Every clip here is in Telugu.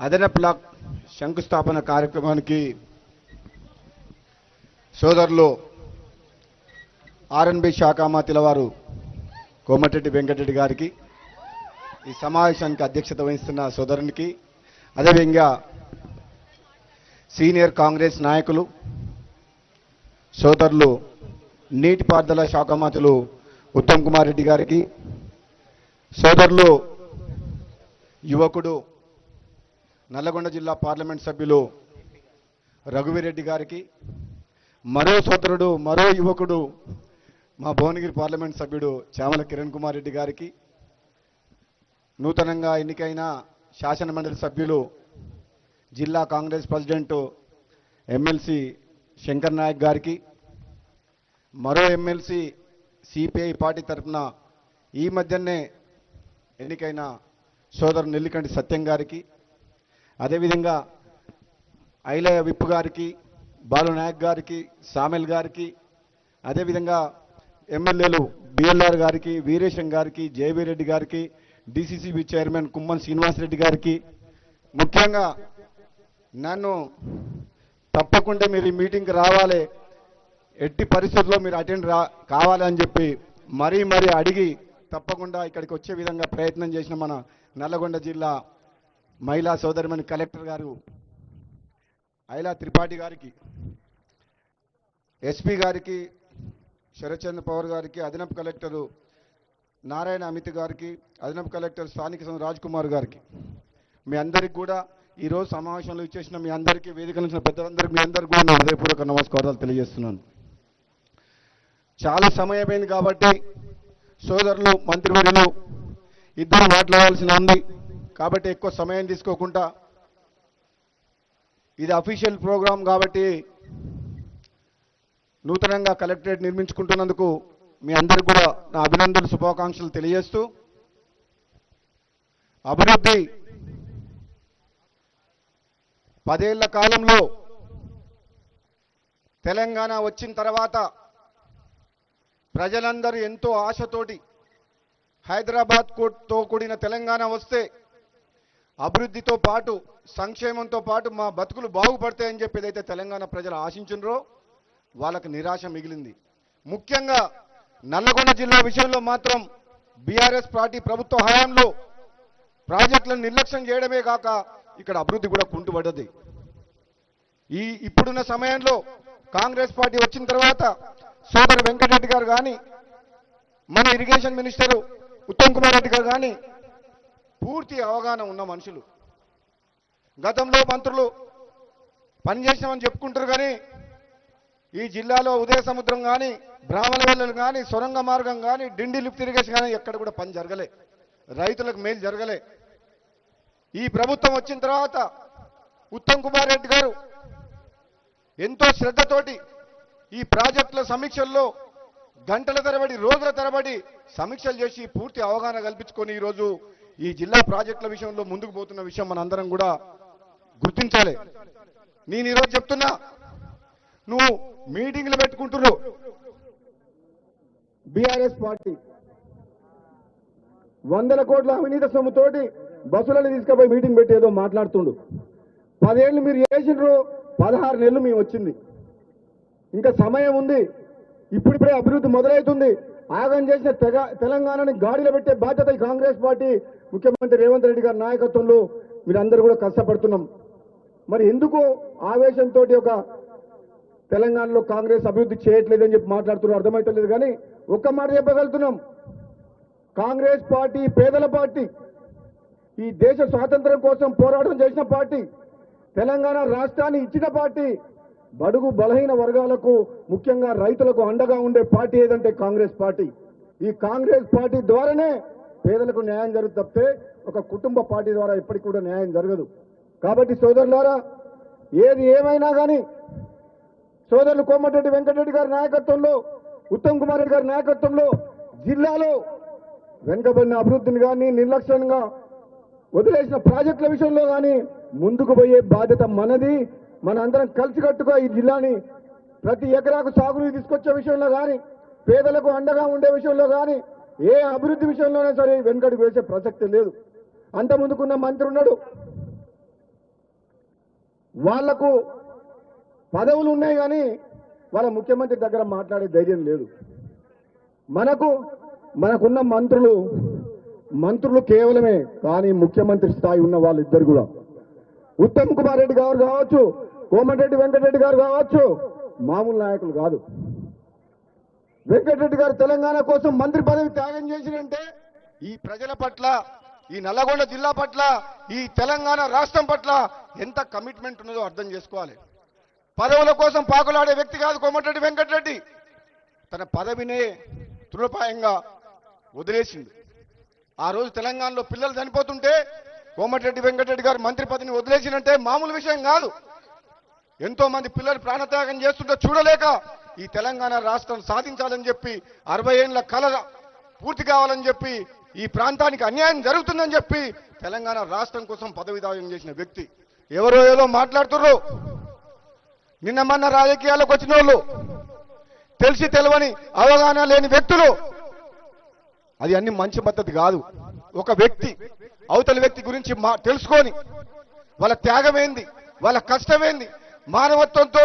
అదన బ్లాక్ శంకుస్థాపన కార్యక్రమానికి సోదరులు ఆర్ఎన్బి శాఖ వారు కోమటిరెడ్డి వెంకటరెడ్డి గారికి ఈ సమావేశానికి అధ్యక్షత వహిస్తున్న సోదరునికి అదేవిధంగా సీనియర్ కాంగ్రెస్ నాయకులు సోదరులు నీటిపారుదల శాఖ మంత్రులు ఉత్తమ్ కుమార్ రెడ్డి గారికి సోదరులు యువకుడు నల్లగొండ జిల్లా పార్లమెంట్ సభ్యులు రఘువీరెడ్డి గారికి మరో సోదరుడు మరో యువకుడు మా భువనగిరి పార్లమెంట్ సభ్యుడు చామల కిరణ్ కుమార్ రెడ్డి గారికి నూతనంగా ఎన్నికైన శాసన మండలి సభ్యులు జిల్లా Congress president MLC Shankar Naik గారికి మరో ఎమ్మెల్సీ సిపిఐ పార్టీ తరఫున ఈ మధ్యనే ఎన్నికైన సోదరు నెల్లికంటి సత్యం గారికి అదేవిధంగా ఐలయ విప్పు గారికి బాలు నాయక్ గారికి సామెల్ గారికి అదేవిధంగా ఎమ్మెల్యేలు బిఎల్ఆర్ గారికి వీరేశం గారికి జేబీ రెడ్డి గారికి డిసిసిబి చైర్మన్ కుమ్మన్ శ్రీనివాసరెడ్డి గారికి. ముఖ్యంగా నన్ను తప్పకుండా మీరు ఈ మీటింగ్కి రావాలి. ఎట్టి పరిస్థితుల్లో మీరు అటెండ్ రా కావాలని చెప్పి మరీ మరీ అడిగి తప్పకుండా ఇక్కడికి వచ్చే విధంగా ప్రయత్నం చేసిన మన నల్లగొండ జిల్లా మహిళా సోదరిమణి కలెక్టర్ గారు ఐలా త్రిపాఠి గారికి ఎస్పీ గారికి శరత్చంద్ర పవర్ గారికి అదనపు కలెక్టరు నారాయణ అమిత్ గారికి అదనపు కలెక్టర్ స్థానిక సంఘ రాజ్ కుమార్ గారికి. మీ అందరికి కూడా ఈరోజు సమావేశంలో ఇచ్చేసిన మీ అందరికీ వేదిక నుంచి పెద్దలందరికీ మీ అందరికీ కూడా నా హృదయపూర్వక నమస్కారాలు తెలియజేస్తున్నాను. చాలా సమయమైంది కాబట్టి సోదరులు మంత్రివర్యులు ఇద్దరు మాట్లాడాల్సిన ఉంది. కాబట్టి ఎక్కువ సమయం తీసుకోకుండా ఇది అఫీషియల్ ప్రోగ్రాం కాబట్టి నూతనంగా కలెక్టరేట్ నిర్మించుకుంటున్నందుకు మీ అందరికి కూడా నా అభినందన శుభాకాంక్షలు తెలియజేస్తూ అభివృద్ధి పదేళ్ళ కాలంలో తెలంగాణ వచ్చిన తర్వాత ప్రజలందరూ ఎంతో ఆశతోటి హైదరాబాద్తో కూడిన తెలంగాణ వస్తే అభివృద్ధితో పాటు సంక్షేమంతో పాటు మా బతుకులు బాగుపడతాయని చెప్పి ఏదైతే తెలంగాణ ప్రజలు ఆశించున్నారో వాళ్ళకు నిరాశ మిగిలింది. ముఖ్యంగా నల్లగొండ జిల్లా విషయంలో మాత్రం బీఆర్ఎస్ పార్టీ ప్రభుత్వ హయాంలో ప్రాజెక్టులను నిర్లక్ష్యం చేయడమే కాక ఇక్కడ అభివృద్ధి కూడా కుంటుపడ్డది. ఈ ఇప్పుడున్న సమయంలో కాంగ్రెస్ పార్టీ వచ్చిన తర్వాత సోదరు వెంకటరెడ్డి గారు కానీ మన ఇరిగేషన్ మినిస్టరు ఉత్తమ్ కుమార్ రెడ్డి గారు కానీ పూర్తి అవగాహన ఉన్న మనుషులు. గతంలో మంత్రులు పనిచేసామని చెప్పుకుంటారు కానీ ఈ జిల్లాలో ఉదయ సముద్రం కానీ బ్రాహ్మణ కానీ సొరంగ మార్గం కానీ డిండి లిఫ్ట్ ఇరిగేషన్ కానీ ఎక్కడ కూడా పని జరగలే. రైతులకు మేలు జరగలే. ఈ ప్రభుత్వం వచ్చిన తర్వాత ఉత్తమ్ కుమార్ రెడ్డి గారు ఎంతో శ్రద్ధతోటి ఈ ప్రాజెక్టుల సమీక్షల్లో గంటల తరబడి రోజుల తరబడి సమీక్షలు చేసి పూర్తి అవగాహన కల్పించుకొని ఈరోజు ఈ జిల్లా ప్రాజెక్టుల విషయంలో ముందుకు పోతున్న విషయం మనందరం కూడా గుర్తించాలి. నేను ఈరోజు చెప్తున్నా నువ్వు మీటింగ్లు పెట్టుకుంటున్నావు బీఆర్ఎస్ పార్టీ వందల కోట్ల అవినీతి సొమ్ముతోటి బస్సులను తీసుకుపోయి మీటింగ్ పెట్టి ఏదో మాట్లాడుతుండు. పదేళ్ళు మీరు చేసిండ్రు పదహారు నెలలు మేము వచ్చింది. ఇంకా సమయం ఉంది ఇప్పుడిప్పుడే అభివృద్ధి మొదలవుతుంది. ఆగం చేసిన తెగ తెలంగాణని గాడిలో పెట్టే బాధ్యత ఈ కాంగ్రెస్ పార్టీ ముఖ్యమంత్రి రేవంత్ రెడ్డి గారి నాయకత్వంలో మీరందరూ కూడా కష్టపడుతున్నాం. మరి ఎందుకు ఆవేశంతో ఒక తెలంగాణలో కాంగ్రెస్ అభివృద్ధి చేయట్లేదని చెప్పి మాట్లాడుతున్నారు? అర్థమవుతలేదు కానీ ఒక్క మాట చెప్పగలుగుతున్నాం. కాంగ్రెస్ పార్టీ పేదల పార్టీ ఈ దేశ స్వాతంత్రం కోసం పోరాటం చేసిన పార్టీ తెలంగాణ రాష్ట్రాన్ని ఇచ్చిన పార్టీ బడుగు బలహీన వర్గాలకు ముఖ్యంగా రైతులకు అండగా ఉండే పార్టీ ఏదంటే కాంగ్రెస్ పార్టీ. ఈ కాంగ్రెస్ పార్టీ ద్వారానే పేదలకు న్యాయం జరుగుతుంది తప్పితే ఒక కుటుంబ పార్టీ ద్వారా ఎప్పటికి కూడా న్యాయం జరగదు. కాబట్టి సోదరులారా ఏది ఏమైనా కానీ సోదరులు కోమటిరెడ్డి వెంకటరెడ్డి గారి నాయకత్వంలో ఉత్తమ్ కుమార్ రెడ్డి గారి నాయకత్వంలో జిల్లాలో వెనుకబడిన అభివృద్ధిని కానీ నిర్లక్ష్యంగా వదిలేసిన ప్రాజెక్టుల విషయంలో కానీ ముందుకు పోయే బాధ్యత మనది. మన అందరం కలిసికట్టుగా ఈ జిల్లాని. ప్రతి ఎకరాకు సాగునీరు తీసుకొచ్చే విషయంలో కానీ పేదలకు అండగా ఉండే విషయంలో కానీ ఏ అభివృద్ధి విషయంలోనే సరే వెనుకడుగు వేసే ప్రసక్తి లేదు. అంత ముందుకున్న మంత్రి ఉన్నాడు. వాళ్ళకు పదవులు ఉన్నాయి కానీ వాళ్ళ ముఖ్యమంత్రి దగ్గర మాట్లాడే ధైర్యం లేదు. మనకు మనకున్న మంత్రులు మంత్రులు కేవలమే కానీ ముఖ్యమంత్రి స్థాయి ఉన్న వాళ్ళిద్దరు కూడా. ఉత్తమ్ కుమార్ రెడ్డి గారు కావచ్చు కోమటిరెడ్డి వెంకటరెడ్డి గారు కావచ్చు మామూలు నాయకులు కాదు. వెంకటరెడ్డి గారు తెలంగాణ కోసం మంత్రి పదవి త్యాగం చేసినంటే ఈ ప్రజల పట్ల ఈ నల్లగొండ జిల్లా పట్ల ఈ తెలంగాణ రాష్ట్రం పట్ల ఎంత కమిట్మెంట్ ఉన్నదో అర్థం చేసుకోవాలి. పదవుల కోసం పాకులాడే వ్యక్తి కాదు కోమటిరెడ్డి వెంకటరెడ్డి. తన పదవినే తృణపాయంగా వదిలేసింది ఆ రోజు తెలంగాణలో పిల్లలు చనిపోతుంటే కోమటిరెడ్డి వెంకటరెడ్డి గారు మంత్రి పదవిని వదిలేసినంటే మామూలు విషయం కాదు. ఎంతో మంది పిల్లలు ప్రాణత్యాగం చేస్తుంటే చూడలేక ఈ తెలంగాణ రాష్ట్రం సాధించాలని చెప్పి అరవై ఏళ్ళ కళ పూర్తి కావాలని చెప్పి ఈ ప్రాంతానికి అన్యాయం జరుగుతుందని చెప్పి తెలంగాణ రాష్ట్రం కోసం పదవిదాయం చేసిన వ్యక్తి. ఎవరో ఏదో మాట్లాడుతుర్రు. నిన్న మొన్న రాజకీయాలకు వచ్చిన వాళ్ళు తెలిసి తెలవని అవగాహన లేని వ్యక్తులు. అది అన్ని మంచి పద్ధతి కాదు. ఒక వ్యక్తి అవతలి వ్యక్తి గురించి మా తెలుసుకొని వాళ్ళ త్యాగమేంది వాళ్ళ కష్టమేంది మానవత్వంతో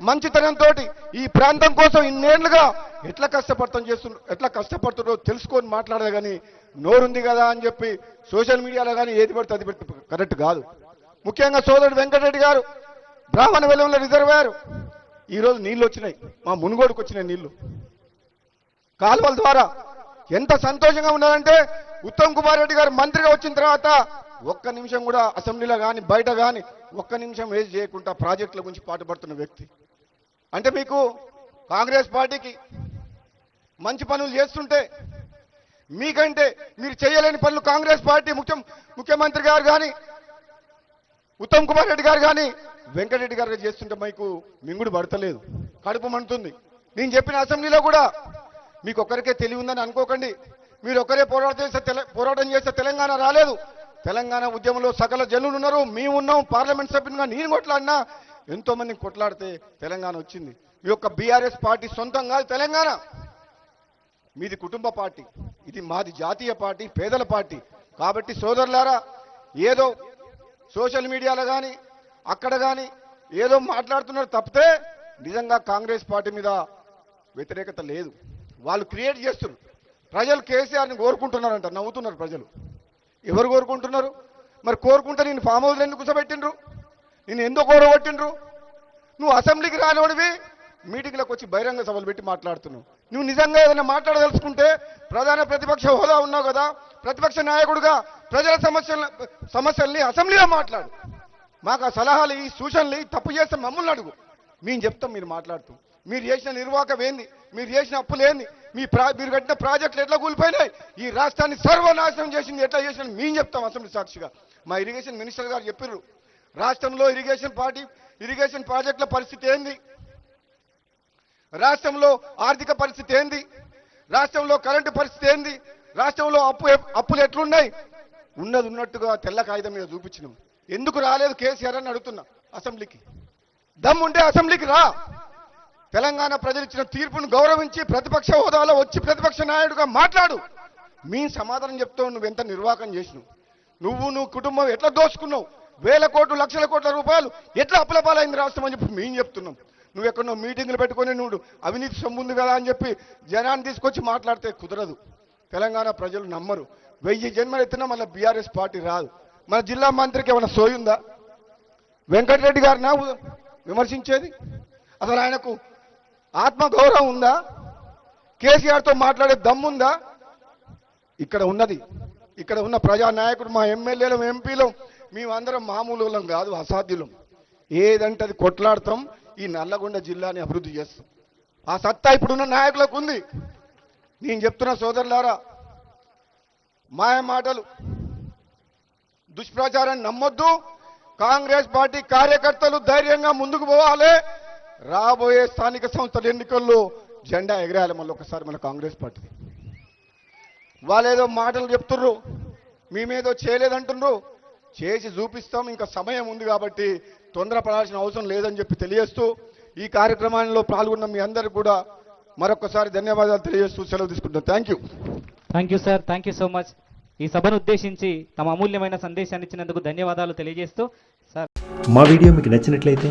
మంచితనంతో ఈ ప్రాంతం కోసం ఇన్నేళ్ళుగా ఎట్లా కష్టపడతాం చేస్తున్నారు ఎట్లా కష్టపడుతున్నారో తెలుసుకొని మాట్లాడదు కానీ నోరుంది కదా అని చెప్పి సోషల్ మీడియాలో కానీ ఏది పడితే అది పెట్టి కరెక్ట్ కాదు. ముఖ్యంగా సోదరుడు వెంకటరెడ్డి గారు బ్రాహ్మణ వెలంలో రిజర్వేరు ఈరోజు నీళ్ళు వచ్చినాయి మా మునుగోడుకు వచ్చినాయి నీళ్ళు కాలువల ద్వారా ఎంత సంతోషంగా ఉన్నారంటే ఉత్తమ్ కుమార్ రెడ్డి గారు మంత్రిగా వచ్చిన తర్వాత ఒక్క నిమిషం కూడా అసెంబ్లీలో కానీ బయట కానీ ఒక్క నిమిషం వేసి చేయకుండా ప్రాజెక్టుల గురించి పాటుపడుతున్న వ్యక్తి. అంటే మీకు కాంగ్రెస్ పార్టీకి మంచి పనులు చేస్తుంటే మీకంటే మీరు చేయలేని పనులు కాంగ్రెస్ పార్టీ ముఖ్యం ముఖ్యమంత్రి గారు కానీ ఉత్తమ్ కుమార్ రెడ్డి గారు కానీ వెంకటరెడ్డి గారు చేస్తుంటే మీకు మింగుడు పడతలేదు. కడుపు మండుతుంది. నేను చెప్పిన అసెంబ్లీలో కూడా మీకు ఒక్కరికే తెలివి ఉందని అనుకోకండి. మీరు ఒక్కరే పోరాటం చేస్తే తెల- పోరాటం చేస్తే తెలంగాణ రాలేదు. తెలంగాణ ఉద్యమంలో సకల జనులు ఉన్నారు. మేము ఉన్నాం పార్లమెంట్ సభ్యునిగా నేను కొట్లాడినా. ఎంతో మంది కొట్లాడితే తెలంగాణ వచ్చింది. మీ యొక్క బీఆర్ఎస్ పార్టీ సొంతం కాదు తెలంగాణ. మీది కుటుంబ పార్టీ. ఇది మాది జాతీయ పార్టీ పేదల పార్టీ. కాబట్టి సోదరులారా ఏదో సోషల్ మీడియాలో కానీ అక్కడ కానీ ఏదో మాట్లాడుతున్నారు తప్పితే నిజంగా కాంగ్రెస్ పార్టీ మీద వ్యతిరేకత లేదు. వాళ్ళు క్రియేట్ చేస్తున్నారు. ప్రజలు కేసీఆర్ని కోరుకుంటున్నారంట నవ్వుతున్నారు ప్రజలు. ఎవరు కోరుకుంటున్నారు? మరి కోరుకుంటే నేను ఫామ్ హౌస్లో ఎందుకు కూర్చోబెట్టిండ్రు? నేను ఎందుకు ఓడగొట్టిండ్రు నువ్వు అసెంబ్లీకి రానివాడివి మీటింగ్లకు వచ్చి బహిరంగ సభలు పెట్టి మాట్లాడుతున్నావు. నువ్వు నిజంగా ఏదైనా మాట్లాడదలుచుకుంటే ప్రధాన ప్రతిపక్ష హోదా ఉన్నావు కదా ప్రతిపక్ష నాయకుడుగా ప్రజల సమస్యల సమస్యల్ని అసెంబ్లీలో మాట్లాడు. మాకు ఆ సలహాలు ఈ సూచనలు తప్పు చేస్తే మమ్మల్ని అడుగు. మేము చెప్తాం మీరు మాట్లాడుతూ. మీరు చేసిన నిర్వాహకం ఏంది? మీరు చేసిన అప్పులు ఏంది? మీ ప్రా మీరు కట్టిన ప్రాజెక్టులు ఎట్లా కూలిపోయినాయి? ఈ రాష్ట్రాన్ని సర్వనాశనం చేసింది ఎట్లా చేసిన మేము చెప్తాం అసెంబ్లీ సాక్షిగా. మా ఇరిగేషన్ మినిస్టర్ గారు చెప్పారు రాష్ట్రంలో ఇరిగేషన్ పార్టీ ఇరిగేషన్ ప్రాజెక్టుల పరిస్థితి ఏంది? రాష్ట్రంలో ఆర్థిక పరిస్థితి ఏంది? రాష్ట్రంలో కరెంటు పరిస్థితి ఏంది? రాష్ట్రంలో అప్పు అప్పులు ఎట్లున్నాయి? ఉన్నది ఉన్నట్టుగా తెల్ల కాగితం మీద చూపించినాం. ఎందుకు రాలేదు కేసీఆర్ అని అడుగుతున్నా అసెంబ్లీకి. దమ్ముంటే అసెంబ్లీకి రా. తెలంగాణ ప్రజలు ఇచ్చిన తీర్పును గౌరవించి ప్రతిపక్ష హోదాలో వచ్చి ప్రతిపక్ష నాయుడుగా మాట్లాడు. మీ సమాధానం చెప్తావు నువ్వు ఎంత నిర్వాహకం చేసినావు? నువ్వు నువ్వు కుటుంబం ఎట్లా దోచుకున్నావు? వేల కోట్లు లక్షల కోట్ల రూపాయలు ఎట్లా అప్లపాలైంది రాష్ట్రం అని చెప్పి మేము చెప్తున్నాం. నువ్వు ఎక్కడో మీటింగ్లు పెట్టుకొని నువ్వు అవినీతి సొమ్ముంది కదా అని చెప్పి జనాన్ని తీసుకొచ్చి మాట్లాడితే కుదరదు. తెలంగాణ ప్రజలు నమ్మరు. వెయ్యి జన్మలు ఎత్తినా మళ్ళీ బీఆర్ఎస్ పార్టీ రాదు. మన జిల్లా మంత్రికి ఏమైనా సోయుందా వెంకటరెడ్డి గారినా విమర్శించేది? అసలు ఆయనకు ఆత్మగౌరవం ఉందా? కేసీఆర్తో మాట్లాడే దమ్ముందా ఇక్కడ ఉన్నది. ఇక్కడ ఉన్న ప్రజానాయకుడు మా ఎమ్మెల్యేలు ఎంపీలు మేమందరం మామూలు కాదు అసాధ్యులం. ఏదంటే అది కొట్లాడతాం ఈ నల్లగొండ జిల్లాని అభివృద్ధి చేస్తాం. ఆ సత్తా ఇప్పుడున్న నాయకులకు ఉంది. నేను చెప్తున్న సోదరులారా మాయ మాటలు దుష్ప్రచారాన్ని నమ్మొద్దు. కాంగ్రెస్ పార్టీ కార్యకర్తలు ధైర్యంగా ముందుకు పోవాలి. రాబోయే స్థానిక సంస్థల ఎన్నికల్లో జెండా ఎగరేయాలి మళ్ళీ ఒకసారి మన కాంగ్రెస్ పార్టీ. వాళ్ళేదో మాటలు చెప్తుర్రు మేమేదో చేయలేదంటుండ్రు చేసి చూపిస్తాం ఇంకా సమయం ఉంది కాబట్టి తొందరపడాల్సిన అవసరం లేదని చెప్పి తెలియజేస్తూ ఈ కార్యక్రమంలో పాల్గొన్న మీ అందరికి కూడా మరొకసారి ధన్యవాదాలు తెలియజేస్తూ సెలవు తీసుకుంటాం thank you thank you sir thank you so much ఈ సభను ఉద్దేశించి తమ అమూల్యమైన సందేశాన్ని ఇచ్చినందుకు ధన్యవాదాలు తెలియజేస్తూ సార్ మా వీడియో మీకు నచ్చినట్లయితే